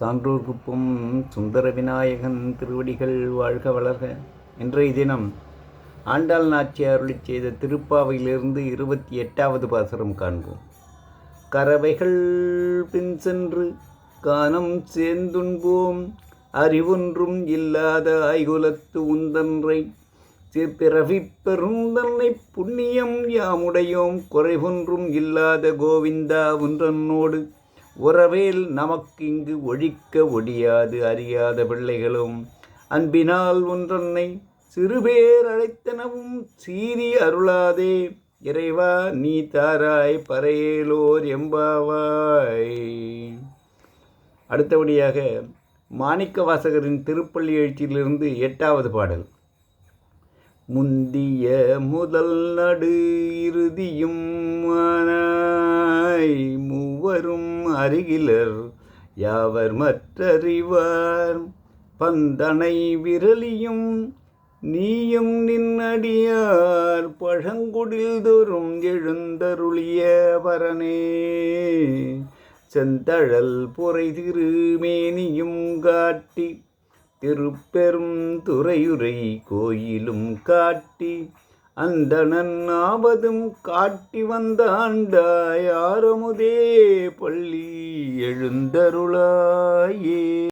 சான்றோர் குப்பம் சுந்தர விநாயகன் திருவடிகள் வாழ்க வளர்க. இன்றைய தினம் ஆண்டாள் நாச்சியார் அருளி செய்த திருப்பாவையிலிருந்து இருபத்தி எட்டாவது பாசரம் காண்போம். கறவைகள் பின் சென்று கானம் சேர்ந்துண்போம். அறிவொன்றும் இல்லாத ஐகுலத்து உந்தன்றை பிறவிப் பெருந்தன்னை புண்ணியம் யாமுடையோம். குறைவொன்றும் இல்லாத கோவிந்தா உன்றன்னோடு உறவேல் நமக்கு இங்கு ஒழிக்க ஒடியாது அறியாத பிள்ளைகளும். அன்பினால் ஒன்றன்னை சிறுபேர் அழைத்தனவும் சீறி அருளாதே. இறைவா நீ தாராய் பறையேலோர் எம்பாவாய். அடுத்தபடியாக மாணிக்க வாசகரின் திருப்பள்ளி எழுச்சியிலிருந்து எட்டாவது பாடல். முந்திய முதல் நடு இறுதியும் மானாய் மூவரும் அருகிலர் யாவர் மற்றறிவார்? பந்தனை விரலியும் நீயும் நின்னடியார் பழங்குடில் தோறும் எழுந்தருளிய வரனே. செந்தழல் பொறை திருமேனியும் காட்டி திருப்பெரும் துறையுரை கோயிலும் காட்டி அந்தணன் ஆபதும் காட்டி வந்த ஆண்டாய் ஆரமுதே பள்ளி எழுந்தருளாயே.